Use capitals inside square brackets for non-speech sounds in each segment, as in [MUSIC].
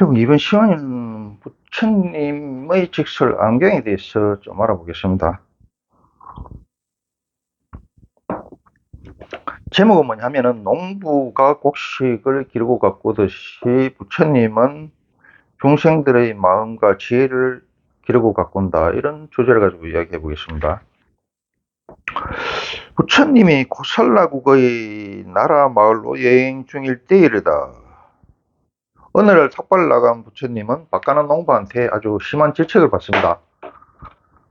그럼 이번 시간에는 부처님의 직설 안경에 대해서 좀 알아보겠습니다. 제목은 뭐냐면은 농부가 곡식을 기르고 가꾸듯이 부처님은 중생들의 마음과 지혜를 기르고 가꾼다 이런 주제를 가지고 이야기해 보겠습니다. 부처님이 고살라국의 나라 마을로 여행 중일 때이르다. 어느 날 삭발 나간 부처님은 바가는 농부한테 아주 심한 질책을 받습니다.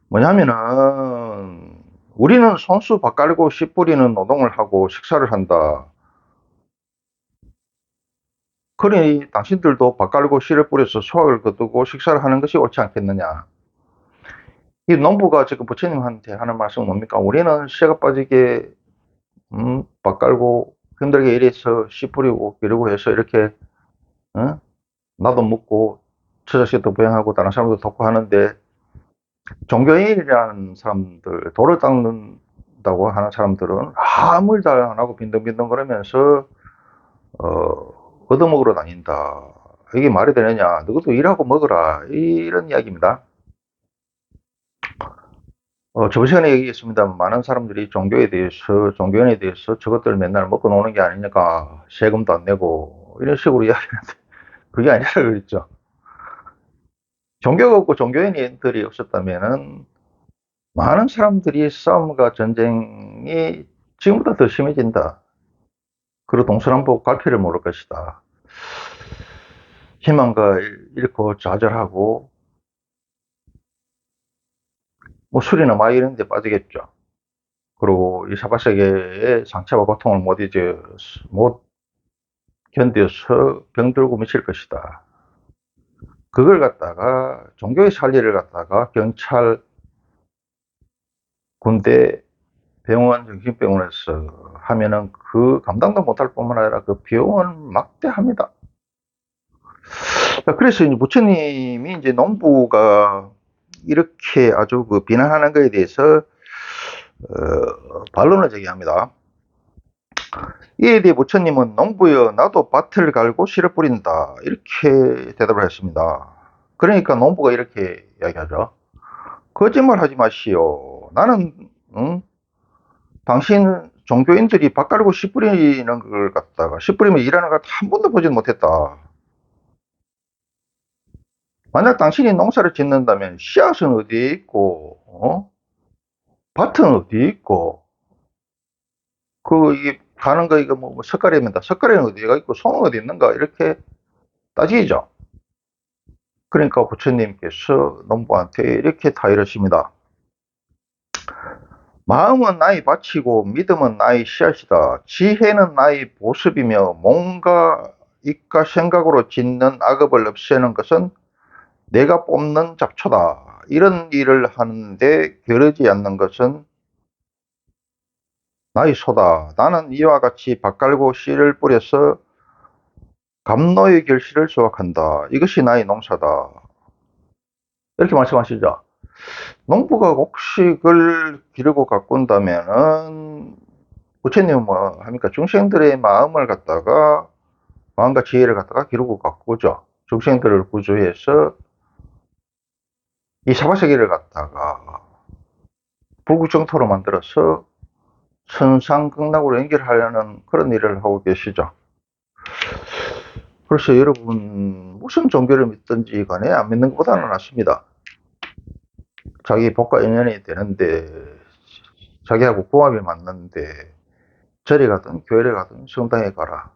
뭐냐면은 우리는 손수 밭갈고 씨 뿌리는 노동을 하고 식사를 한다. 그러니 당신들도 밭갈고 씨를 뿌려서 수확을 거두고 식사를 하는 것이 옳지 않겠느냐. 이 농부가 지금 부처님한테 하는 말씀은 뭡니까? 우리는 씨가 빠지게 음, 밭갈고 힘들게 일해서 씨 뿌리고 기르고 해서 이렇게 어? 나도 먹고 처자식도 부양하고 다른 사람도 돕고 하는데 종교인이라는 사람들 돌을 닦는다고 하는 사람들은 아무 일도 안 하고 빈둥빈둥 거리면서 어, 얻어먹으러 다닌다. 이게 말이 되느냐? 너희도 일하고 먹어라. 이런 이야기입니다. 어, 저번 시간에 얘기했습니다. 많은 사람들이 종교에 대해서, 종교인에 대해서 저것들 맨날 먹고 노는 게 아니니까 세금도 안 내고 이런 식으로 이야기하는데 그게 아니라 [LAUGHS] 그랬죠. 종교가 없고 종교인들이 없었다면은 많은 사람들이 싸움과 전쟁이 지금보다 더 심해진다. 그리고 동서남북 갈피를 모를 것이다. 희망과 잃고 좌절하고 뭐 술이나 마 이런 데 빠지겠죠. 그리고 이 사바세계의 상처와 고통을 못 잊어 못 견뎌서 병들고 미칠 것이다. 그걸 갖다가 종교의 살리를 갖다가 경찰, 군대, 병원, 정신병원에서 하면은 그 감당도 못할 뿐만 아니라 그 비용은 막대합니다. 그래서 이제 부처님이 이제 농부가 이렇게 아주 그 비난하는 것에 대해서 어, 반론을 제기합니다. 이에 대해 부처님은 농부여 나도 밭을 갈고 씨를 뿌린다 이렇게 대답을 했습니다. 그러니까 농부가 이렇게 이야기하죠. 거짓말 하지 마시오. 나는 응? 당신 종교인들이 밭 갈고 씨 뿌리는 걸 갖다가 씨 뿌리면 일하는 걸 한 번도 보지 못했다. 만약 당신이 농사를 짓는다면 씨앗은 어디에 있고 어? 밭은 어디에 있고 그 이게 가는 거 이거 뭐, 뭐 석가래입니다. 석가래는 어디가 있고 손은 어디 있는가 이렇게 따지죠. 그러니까 부처님께서 농부한테 이렇게 다 이러십니다. 마음은 나의 바치고 믿음은 나의 씨앗이다. 지혜는 나의 보습이며 뭔가 입과 생각으로 짓는 악업을 없애는 것은 내가 뽑는 잡초다. 이런 일을 하는데 겨루지 않는 것은 나의 소다. 나는 이와 같이 밭갈고 씨를 뿌려서 감노의 결실을 수확한다. 이것이 나의 농사다. 이렇게 말씀하시죠. 농부가 곡식을 기르고 가꾼다면은 부처님은 뭐 합니까? 중생들의 마음을 갖다가 마음과 지혜를 갖다가 기르고 가꾸죠. 중생들을 구조해서 이 사바세계를 갖다가 불구정토로 만들어서 선상극락으로 연결하려는 그런 일을 하고 계시죠. 그래서 여러분 무슨 종교를 믿든지 간에 안 믿는 것보다는 낫습니다. 자기 복과 인연이 되는데 자기하고 궁합이 맞는데 절에 가든 교회를 가든 성당에 가라.